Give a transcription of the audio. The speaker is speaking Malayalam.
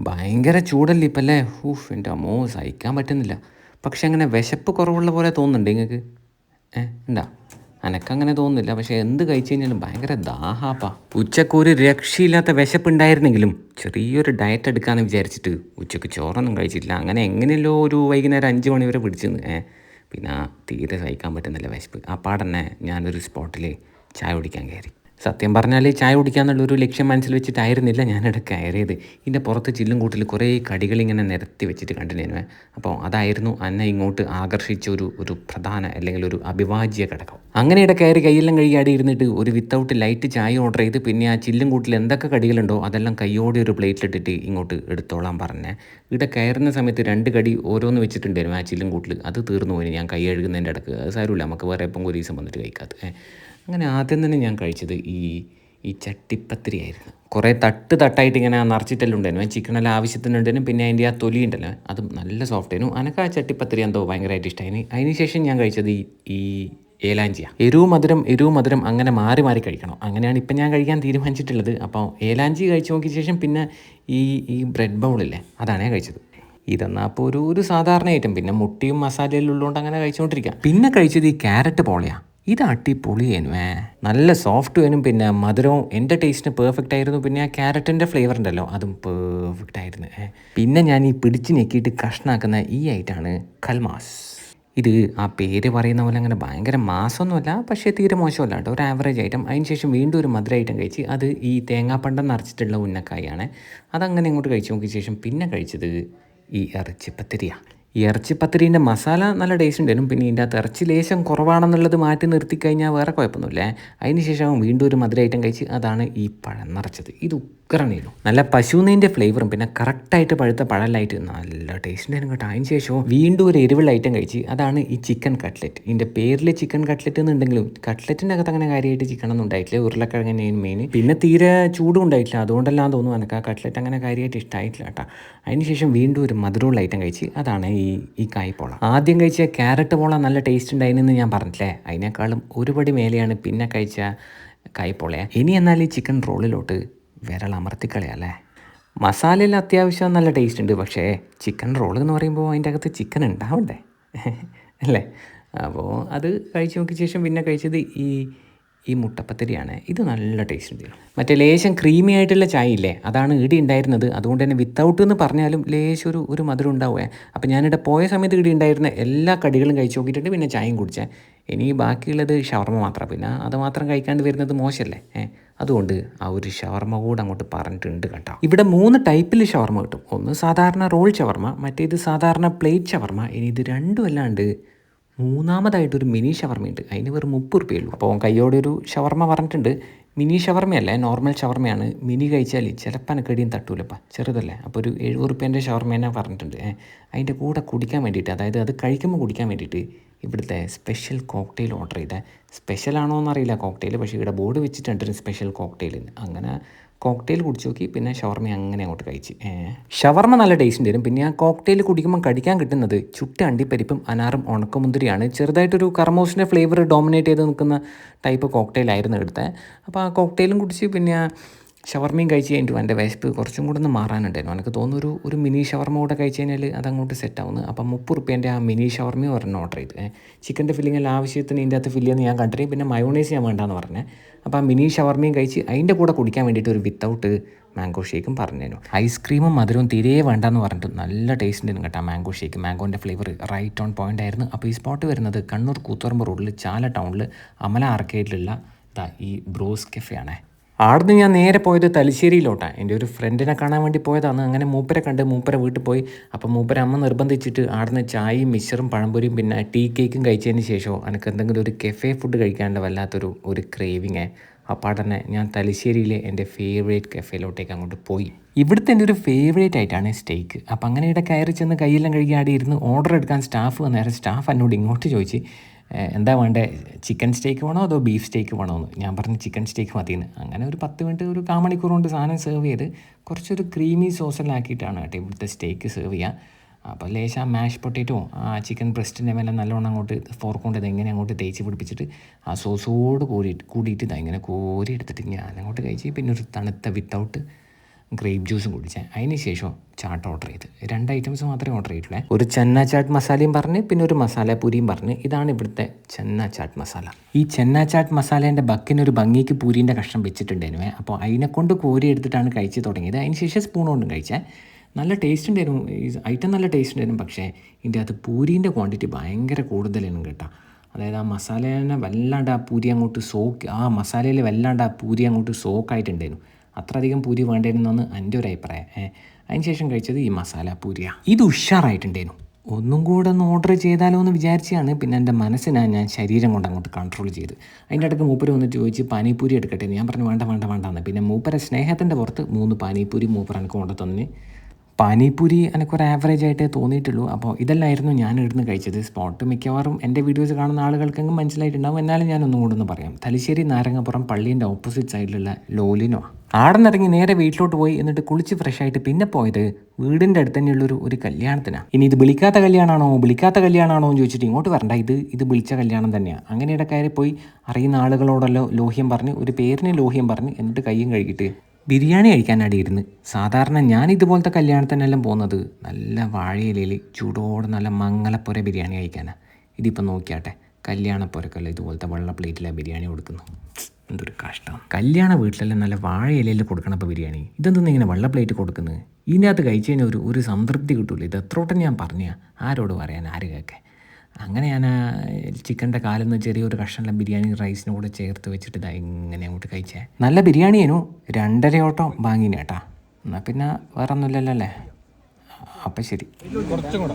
ഭയങ്കര ചൂടല്ലേ ഇപ്പം അല്ലേ ഊഫ് എന്റെ അമ്മോ സഹിക്കാൻ പറ്റുന്നില്ല. പക്ഷെ അങ്ങനെ വിശപ്പ് കുറവുള്ള പോലെ തോന്നുന്നുണ്ട് നിങ്ങൾക്ക് ഏ ഉണ്ടാ എനക്കങ്ങനെ തോന്നുന്നില്ല. പക്ഷേ എന്ത് കഴിച്ചു കഴിഞ്ഞാലും ഭയങ്കര ദാഹാപ്പാ. ഉച്ചയ്ക്ക് ഒരു രക്ഷയില്ലാത്ത വിശപ്പുണ്ടായിരുന്നെങ്കിലും ചെറിയൊരു ഡയറ്റ് എടുക്കാമെന്ന് വിചാരിച്ചിട്ട് ഉച്ചയ്ക്ക് ചോറൊന്നും കഴിച്ചിട്ടില്ല. അങ്ങനെ എങ്ങനെയല്ലോ ഒരു വൈകുന്നേരം അഞ്ച് മണി വരെ പിടിച്ചെന്ന്. ഏ പിന്നെ തീരെ സഹിക്കാൻ പറ്റുന്നില്ല വിശപ്പ്. ആ പാടന്നെ ഞാനൊരു സ്പോട്ടിൽ ചായ കുടിക്കാൻ കയറി. സത്യം പറഞ്ഞാൽ ചായ കുടിക്കാന്നുള്ളൊരു ലക്ഷ്യം മനസ്സിൽ വെച്ചിട്ടായിരുന്നില്ല ഞാനിവിടെ കയറിയത്. ഇതിന്റെ പുറത്ത് ചില്ലും കൂട്ടിൽ കുറേ കടികൾ ഇങ്ങനെ നിരത്തി വെച്ചിട്ട് കണ്ടിരുന്നു അപ്പോൾ അതായിരുന്നു എന്നെ ഇങ്ങോട്ട് ആകർഷിച്ച ഒരു ഒരു പ്രധാന അല്ലെങ്കിൽ ഒരു അഭിവാജ്യ ഘടകം. അങ്ങനെ ഇവിടെ കയറി കൈയെല്ലാം കഴുകിയാടി ഇരുന്നിട്ട് ഒരു വിത്തൗട്ട് ലൈറ്റ് ചായ ഓർഡർ ചെയ്ത് പിന്നെ ആ ചില്ലും കൂട്ടിൽ എന്തൊക്കെ കടികളുണ്ടോ അതെല്ലാം കയ്യോടെ ഒരു പ്ലേറ്റിലിട്ടിട്ട് ഇങ്ങോട്ട് എടുത്തോളാൻ പറഞ്ഞേ. ഇവിടെ കയറുന്ന സമയത്ത് രണ്ട് കടി ഓരോന്ന് വെച്ചിട്ടുണ്ടായിരുന്നു ആ ചില്ലും കൂട്ടിൽ അത് തീർന്നു പോയി. ഞാൻ കൈ കഴുകുന്നതിന്റെ ഇടയ്ക്ക്. അത് സാരമില്ല. നമുക്ക് വേറെ എപ്പം ഒരു ദിവസം വന്നിട്ട് കഴിക്കാത്ത. അങ്ങനെ ആദ്യം തന്നെ ഞാൻ കഴിച്ചത് ഈ ഈ ചട്ടിപ്പത്തിരി ആയിരുന്നു. കുറേ തട്ട് തട്ടായിട്ട് ഇങ്ങനെ നിറച്ചിട്ടെല്ലാം ഉണ്ടായിരുന്നു ചിക്കനെല്ലാം ആവശ്യത്തിനുണ്ടായിരുന്നു. പിന്നെ അതിന്റെ ആ തൊലി ഉണ്ടല്ലോ അതും നല്ല സോഫ്റ്റ് ആയിരുന്നു. അനക്ക് ആ ചട്ടിപ്പത്തിരി എന്തോ ഭയങ്കരമായിട്ട് ഇഷ്ടമായി അതിന് ശേഷം ഞാൻ കഴിച്ചത് ഈ ഏലാഞ്ചിയ. എരിവ് മധുരം എരിവ് മധുരം അങ്ങനെ മാറി മാറി കഴിക്കണം. അങ്ങനെയാണ് ഇപ്പം ഞാൻ കഴിക്കാൻ തീരുമാനിച്ചിട്ടുള്ളത്. അപ്പോൾ ഏലാഞ്ചി കഴിച്ചു നോക്കിയ ശേഷം പിന്നെ ഈ ഈ ബ്രെഡ് ബൗളില്ലേ അതാണ് ഞാൻ കഴിച്ചത്. ഇതെന്നാൽ അപ്പോൾ ഒരു ഒരു സാധാരണ ഐറ്റം പിന്നെ മുട്ടിയും മസാലയെല്ലാം ഉള്ളതുകൊണ്ട് അങ്ങനെ കഴിച്ചുകൊണ്ടിരിക്കാം. പിന്നെ കഴിച്ചത് ഈ ക്യാരറ്റ് പോളയാ. ഇത് അടിപൊളിയേനു ഏ നല്ല സോഫ്റ്റ് വേനും പിന്നെ മധുരവും എന്റെ ടേസ്റ്റിന് പെർഫെക്റ്റ് ആയിരുന്നു. പിന്നെ ആ ക്യാരറ്റിന്റെ ഫ്ലേവർ ഉണ്ടല്ലോ അതും പെർഫെക്റ്റ് ആയിരുന്നു. പിന്നെ ഞാൻ ഈ പിടിച്ച് ഞെക്കിയിട്ട് കഷ്ണാക്കുന്ന ഈ ഐറ്റാണ് കൽമാസ്. ഇത് ആ പേര് പറയുന്ന പോലെ അങ്ങനെ ഭയങ്കര മാസമൊന്നുമല്ല പക്ഷേ തീരെ മോശമല്ല കേട്ടോ. ഒരു ആവറേജ് ഐറ്റം അതിന് ശേഷം വീണ്ടും ഒരു മധുര ഐറ്റം കഴിച്ച് അത് ഈ തേങ്ങാപ്പണ്ടം നിറച്ചിട്ടുള്ള ഉന്നക്കായാണ്. അതങ്ങനെ ഇങ്ങോട്ട് കഴിച്ച് നോക്കിയ ശേഷം പിന്നെ കഴിച്ചത് ഈ ഇറച്ചിപ്പത്തിരിയാണ്. ഈ ഇറച്ചിപ്പത്തിരീന്റെ മസാല നല്ല ടേസ്റ്റ് ഉണ്ടായിരുന്നു പിന്നെ ഇതിന്റെ അകത്ത് ഇറച്ചി ലേശം കുറവാണെന്നുള്ളത് മാറ്റി നിർത്തി കഴിഞ്ഞാൽ വേറെ കുഴപ്പമൊന്നുമില്ല. അതിന് ശേഷം വീണ്ടും ഒരു മധുര ഐറ്റം കഴിച്ച് അതാണ് ഈ പഴം നിറച്ചത്. ഇത് ഉക്കറണേനു നല്ല പശുവിന്റെ ഫ്ലേവറും പിന്നെ കറക്റ്റായിട്ട് പഴുത്ത പഴലായിട്ട് നല്ല ടേസ്റ്റ് ഉണ്ടായിരുന്നു കേട്ടോ. അതിന് ശേഷം വീണ്ടും ഒരു എരിവുള്ള ഐറ്റം കഴിച്ച് അതാണ് ഈ ചിക്കൻ കട്ട്ലറ്റ് ഇതിന്റെ പേരിൽ ചിക്കൻ കട്ട്ലറ്റ് എന്നുണ്ടെങ്കിലും കട്ട്ലറ്റിന്റെ അകത്ത് അങ്ങനെ കാര്യമായിട്ട് ചിക്കൻ ഒന്നും ഉണ്ടായിട്ടില്ല. ഉരുളക്കിഴങ്ങനെയും മെയിൻ പിന്നെ തീരെ ചൂടും ഉണ്ടായിട്ടില്ല. അതുകൊണ്ടല്ലാന്ന് തോന്നുന്നു എനിക്ക് ആ കട്ട്ലറ്റ് അങ്ങനെ കാര്യമായിട്ട് ഇഷ്ടമായിട്ടില്ല കേട്ടോ. അതിന് ശേഷം വീണ്ടും ഒരു മധുരമുള്ള ഐറ്റം കഴിച്ച് അതാണ് ഈ ഈ കായ്പോള. ആദ്യം കഴിച്ച ക്യാരറ്റ് പോള നല്ല ടേസ്റ്റ് ഉണ്ടായിരുന്നെന്ന് ഞാൻ പറഞ്ഞില്ലേ അതിനേക്കാളും ഒരുപടി മേലെയാണ് പിന്നെ കഴിച്ച കായ്പോളയെ. ഇനി എന്നാൽ ഈ ചിക്കൻ റോളിലോട്ട് വിരൽ അമർത്തിക്കളയല്ലേ മസാലയിൽ അത്യാവശ്യം നല്ല ടേസ്റ്റ് ഉണ്ട്. പക്ഷേ ചിക്കൻ റോൾ എന്ന് പറയുമ്പോൾ അതിന്റെ അകത്ത് ചിക്കൻ ഉണ്ടാവണ്ടേ? അല്ലേ? അപ്പോൾ അത് കഴിച്ച് നോക്കിയ ശേഷം പിന്നെ കഴിച്ചത് ഈ ഈ മുട്ടപ്പത്തിരിയാണ്. ഇത് നല്ല ടേസ്റ്റ് ഉണ്ട്. മറ്റേ ലേശം ക്രീമി ആയിട്ടുള്ള ചായ ഇല്ലേ? അതാണ് ഇടി ഉണ്ടായിരുന്നത്. അതുകൊണ്ട് തന്നെ വിത്തൗട്ട് എന്ന് പറഞ്ഞാലും ലേശം ഒരു ഒരു മധുരം ഉണ്ടാവുക അപ്പോൾ ഞാനിവിടെ പോയ സമയത്ത് ഇടി ഉണ്ടായിരുന്ന എല്ലാ കടികളും കഴിച്ച് നോക്കിയിട്ടുണ്ട്. പിന്നെ ചായയും കുടിച്ചേ. ഇനി ബാക്കിയുള്ളത് ഷവർമ്മ മാത്രമാണ് പിന്നെ അത് മാത്രം കഴിക്കാണ്ട് വരുന്നത് മോശമല്ലേ? ഏഹ് അതുകൊണ്ട് ആ ഒരു ഷവർമ്മ കൂടെ അങ്ങോട്ട് പറഞ്ഞിട്ടുണ്ട് കേട്ടോ. ഇവിടെ മൂന്ന് ടൈപ്പിൽ ഷവർമ്മ കിട്ടും. ഒന്ന് സാധാരണ റോൾ ഷവർമ്മ മറ്റേത് സാധാരണ പ്ലേറ്റ് ഷവർമ്മ ഇനി ഇത് രണ്ടും അല്ലാണ്ട് മൂന്നാമതായിട്ടൊരു മിനി ഷവർമയുണ്ട്. അതിന് വെറും മുപ്പത് റുപ്യയുള്ളൂ അപ്പോൾ കയ്യോടെ ഒരു ഷവർമ പറഞ്ഞിട്ടുണ്ട്. മിനി ഷവർമയല്ല നോർമൽ ഷവർമയാണ്. മിനി കഴിച്ചാൽ ചിലപ്പോൾ എനക്കടിയും തട്ടൂലപ്പാ. ചെറുതല്ലേ. അപ്പോൾ ഒരു എഴുപത് റുപ്യേന്റെ ഷവർമ തന്നെ പറഞ്ഞിട്ടുണ്ട് അതിന്റെ കൂടെ കുടിക്കാൻ വേണ്ടിയിട്ട് അതായത് അത് കഴിക്കുമ്പോൾ കുടിക്കാൻ വേണ്ടിയിട്ട് ഇവിടുത്തെ സ്പെഷ്യൽ കോക്ടെയിൽ ഓർഡർ ചെയ്ത സ്പെഷ്യൽ ആണോ എന്നറിയില്ല കോക്ടെയിൽ പക്ഷേ ഇവിടെ ബോർഡ് വെച്ചിട്ടുണ്ട് സ്പെഷ്യൽ കോക്ടെയിൽ അങ്ങനെ കോക്ടെയിൽ കുടിച്ച് നോക്കി. പിന്നെ ഷവർമ അങ്ങനെ അങ്ങോട്ട് കഴിച്ച്. ഷവർമ നല്ല ടേസ്റ്റ് വരും പിന്നെ ആ കോക്ടെയിൽ കുടിക്കുമ്പോൾ കടിക്കാൻ കിട്ടുന്നത് ചുട്ട അണ്ടിപ്പരിപ്പും അനാറും ഉണക്കമുന്തിരിയാണ്. ചെറുതായിട്ടൊരു കർമോസിന്റെ ഫ്ലേവർ ഡോമിനേറ്റ് ചെയ്ത് നിൽക്കുന്ന ടൈപ്പ് കോക്ടെയിലായിരുന്നു എടുത്തത് അപ്പോൾ ആ കോക്ടെയിലും കുടിച്ച് പിന്നെ ഷവർമയും കഴിച്ച് കഴിഞ്ഞിട്ട് എന്റെ വിശപ്പ് കുറച്ചും കൂടെ ഒന്ന് മാറാനുണ്ടായിരുന്നു. എനിക്ക് തോന്നുന്നു ഒരു ഒരു മിനി ഷവർമ കൂടെ കഴിച്ച് കഴിഞ്ഞാൽ അതങ്ങോട്ട് സെറ്റ് ആവുന്നു. അപ്പം മുപ്പത് റുപ്യേന്റെ ആ മിനി ഷവർമയും ഒരെണ്ണം ഓർഡർ ചെയ്ത്. ചിക്കന്റെ ഫില്ലിങ്ങിൽ ആവശ്യത്തിന് ഇതിന്റെ അകത്ത് ഫില്ല് ചെയ്യുന്ന ഞാൻ കണ്ടിട്ട് പിന്നെ മയോണൈസ് ഞാൻ വേണ്ടാന്ന് പറഞ്ഞത് അപ്പോൾ ആ മിനി ഷവർമയും കഴിച്ച് അതിന്റെ കൂടെ കുടിക്കാൻ വേണ്ടിയിട്ട് ഒരു വിത്തൗട്ട് മാംഗോ ഷേക്കും പറഞ്ഞു ഐസ്ക്രീമും മധുരവും തീരെ വേണ്ടെന്ന് പറഞ്ഞിട്ട് നല്ല ടേസ്റ്റ് ഉണ്ടായിരുന്നു കേട്ടോ മാംഗോ ഷേക്ക് മാംഗോന്റെ ഫ്ലേവർ റൈറ്റ് ഓൺ പോയിന്റ് ആയിരുന്നു. അപ്പോൾ ഈ സ്പോട്ട് വരുന്നത് കണ്ണൂർ കൂത്തുറമ്പ് റോഡിൽ ചാല ടൗണിൽ അമല ആർക്കേഡിലുള്ള ഈ ബ്രോസ് കെഫെ ആണേ. ആടുന്ന് ഞാൻ നേരെ പോയത് തലശ്ശേരിയിലോട്ടാണ് എന്റെ ഒരു ഫ്രണ്ടിനെ കാണാൻ വേണ്ടി പോയതാണ്. അങ്ങനെ മൂപ്പരെ കണ്ട് മൂപ്പരെ വീട്ടിൽ പോയി. അപ്പം മൂപ്പര അമ്മ നിർബന്ധിച്ചിട്ട് ആടുന്ന് ചായയും മിക്സറും പഴംപൊരിയും പിന്നെ ടീ കേക്കും കഴിച്ചതിന് ശേഷമോ എനിക്ക് എന്തെങ്കിലും ഒരു കെഫേ ഫുഡ് കഴിക്കാനുള്ള വല്ലാത്തൊരു ഒരു ക്രേവിങ് അപ്പോൾ തന്നെ ഞാൻ തലശ്ശേരിയിലെ എന്റെ ഫേവറേറ്റ് കഫേയിലോട്ടേക്ക് അങ്ങോട്ട് പോയി. ഇവിടുത്തെ എന്റെ ഒരു ഫേവറേറ്റ് ആയിട്ടാണ് സ്റ്റേക്ക് അപ്പം അങ്ങനെ ഇവിടെ കയറി ചെന്ന് കയ്യെല്ലാം കഴുകി ആടി ഇരുന്ന് ഓർഡർ എടുക്കാൻ സ്റ്റാഫ് വന്നേരം സ്റ്റാഫ് എന്നോട് ഇങ്ങോട്ട് ചോദിച്ച് "ഏഹ്, എന്താ വേണ്ടേ? ചിക്കൻ സ്റ്റേക്ക് വേണോ അതോ ബീഫ് സ്റ്റേക്ക് വേണോ എന്ന്? ഞാൻ പറഞ്ഞു ചിക്കൻ സ്റ്റേക്ക് മതിയെന്ന്. അങ്ങനെ ഒരു പത്ത് മിനിറ്റ് ഒരു കാമണിക്കൂർ കൊണ്ട് സാധനം സെർവ് ചെയ്ത് കുറച്ചൊരു ക്രീമി സോസിലാക്കിയിട്ടാണ് കേട്ടോ ഇവിടുത്തെ സ്റ്റേക്ക് സെർവ് ചെയ്യുക അപ്പോൾ ലേശം ആ മാഷ് പൊട്ടേറ്റോ ആ ചിക്കൻ ബ്രസ്റ്റിന്റെ മേലെ നല്ലോണം അങ്ങോട്ട് ഫോർക്കൊണ്ട് ഇതെങ്ങനെ അങ്ങോട്ട് തേച്ച് പിടിപ്പിച്ചിട്ട് ആ സോസോട് കൂടിയിട്ട് കൂടിയിട്ട് ഇതാ ഇങ്ങനെ കോരി എടുത്തിട്ട് ഞാൻ അങ്ങോട്ട് കഴിച്ച് പിന്നെ ഒരു തണുത്ത വിത്തൗട്ട് ഗ്രേപ്പ് ജ്യൂസും കുടിച്ചാൽ അതിന് ശേഷം ചാട്ട് ഓർഡർ ചെയ്ത്. രണ്ട് ഐറ്റംസ് മാത്രമേ ഓർഡർ ചെയ്തിട്ടുള്ളൂ. ഒരു ചെന്ന ചാട്ട് മസാലയും പറഞ്ഞ് പിന്നെ ഒരു മസാല പൂരിയും പറഞ്ഞ്. ഇതാണ് ഇവിടുത്തെ ചെന്ന ചാട്ട് മസാല. ഈ ചെന്ന ചാട്ട് മസാലേന്റെ ബക്കിനൊരു ഭംഗിക്ക് പൂരീന്റെ കഷ്ണം വെച്ചിട്ടുണ്ടായിരുന്നു. അപ്പോൾ അതിനെ കൊണ്ട് കോരി എടുത്തിട്ടാണ് കഴിച്ച് തുടങ്ങിയത്. അതിന് ശേഷം സ്പൂൺ കൊണ്ടും കഴിച്ചേ. നല്ല ടേസ്റ്റ് ഉണ്ടായിരുന്നു. ഈ ഐറ്റം നല്ല ടേസ്റ്റ് ഉണ്ടായിരുന്നു. പക്ഷേ ഇതിന്റെ അകത്ത് പൂരീന്റെ ക്വാണ്ടിറ്റി ഭയങ്കര കൂടുതലാണ് കേട്ടോ. അതായത് ആ മസാലേനെ വല്ലാണ്ട് ആ പൂരി അങ്ങോട്ട് സോക്ക് ആ മസാലയിൽ വല്ലാണ്ട് ആ പൂരി അങ്ങോട്ട് സോക്കായിട്ടുണ്ടായിരുന്നു അത്ര അധികം പൂരി വേണ്ടിയിരുന്നെന്ന് എന്റെ ഒരു അഭിപ്രായം. അതിന് ശേഷം കഴിച്ചത് ഈ മസാല പൂരിയാണ് ഇത് ഉഷാറായിട്ടുണ്ടായിരുന്നു ഒന്നും കൂടെ ഒന്ന് ഓർഡർ ചെയ്താലോ എന്ന് വിചാരിച്ചാണ് പിന്നെ എന്റെ മനസ്സിനാണ് ഞാൻ ശരീരം കൊണ്ട് അങ്ങോട്ട് കൺട്രോൾ ചെയ്ത്. അതിന്റെ ഇടയ്ക്ക് മൂപ്പര് വന്നിട്ട് ചോദിച്ച് പാനിപ്പൂരി എടുക്കട്ടെ ഞാൻ പറഞ്ഞു വേണ്ട വേണ്ട വേണ്ട എന്ന് പിന്നെ മൂപ്പര സ്നേഹത്തിന്റെ പുറത്ത് മൂന്ന് പാനിപ്പൂരി മൂപ്പർ എനിക്ക് കൊണ്ട് തന്ന്. പാനിപ്പൂരി എനിക്കൊരു ആവറേജ് ആയിട്ടേ തോന്നിയിട്ടുള്ളൂ. അപ്പോൾ ഇതെല്ലായിരുന്നു ഞാൻ ഇവിടുന്ന് കഴിച്ചത്. സ്പോട്ട് മിക്കവാറും എന്റെ വീഡിയോസ് കാണുന്ന ആളുകൾക്കെങ്കിലും മനസ്സിലായിട്ടുണ്ടാവും. എന്നാലും ഞാൻ ഒന്നും കൂടെ ഒന്ന് പറയാം. തലശ്ശേരി നാരങ്ങപ്പുറം പള്ളീന്റെ ഓപ്പോസിറ്റ് സൈഡിലുള്ള ലോലിനോ ആടെ നിറങ്ങി നേരെ വീട്ടിലോട്ട് പോയി എന്നിട്ട് കുളിച്ച് ഫ്രഷ് ആയിട്ട് പിന്നെ പോയത് വീടിന്റെ അടുത്ത് തന്നെയുള്ളൊരു ഒരു കല്യാണത്തിനാണ് ഇനി ഇത് വിളിക്കാത്ത കല്യാണമാണോ വിളിക്കാത്ത കല്യാണമാണോ എന്ന് ചോദിച്ചിട്ട് ഇങ്ങോട്ട് വരണ്ട. ഇത് ഇത് വിളിച്ച കല്യാണം തന്നെയാണ് അങ്ങനെ ഇടക്കാരി പോയി അറിയുന്ന ആളുകളോടല്ലോ ലോഹ്യം പറഞ്ഞ് ഒരു പേരിന് ലോഹ്യം പറഞ്ഞ് എന്നിട്ട് കയ്യും കഴുകിയിട്ട് ബിരിയാണി കഴിക്കാൻ ഇരുന്ന്. സാധാരണ ഞാൻ ഇതുപോലത്തെ കല്യാണത്തിനെല്ലാം പോകുന്നത്. നല്ല വാഴയിലയിൽ ചൂടോടെ നല്ല മംഗലപ്പുര ബിരിയാണി കഴിക്കാനാണ് ഇതിപ്പോൾ നോക്കിയാട്ടെ കല്യാണപ്പുരക്കല്ല ഇതുപോലത്തെ വെള്ള പ്ലേറ്റിലാണ് ബിരിയാണി കൊടുക്കുന്നത്. എന്തൊരു കഷ്ടം. കല്യാണ വീട്ടിലെല്ലാം നല്ല വാഴയിലയിൽ കൊടുക്കണം ഇപ്പോൾ ബിരിയാണി? ഇതെന്തൊന്നും ഇങ്ങനെ വെള്ള പ്ലേറ്റ് കൊടുക്കുന്നത് ഇതിനകത്ത് കഴിച്ചു കഴിഞ്ഞാൽ ഒരു ഒരു സംതൃപ്തി കിട്ടില്ല ഇത് എത്രോട്ടം ഞാൻ പറഞ്ഞ ആരോട് പറയാൻ ആര് കേൾക്കെ? അങ്ങനെ ഞാൻ ചിക്കന്റെ കാലിൽ നിന്ന് ചെറിയൊരു കഷ്ണം ബിരിയാണി റൈസിന് കൂടെ ചേർത്ത് വെച്ചിട്ട് ഇതാ ഇങ്ങനെ അങ്ങോട്ട് കഴിച്ചേ. നല്ല ബിരിയാണിയേനു രണ്ടരയോട്ടം വാങ്ങിന് കേട്ടാ. എന്നാൽ പിന്നെ വേറെ ഒന്നുമില്ലല്ലോ അല്ലേ അപ്പം ശരി. കുറച്ചും കൂടെ.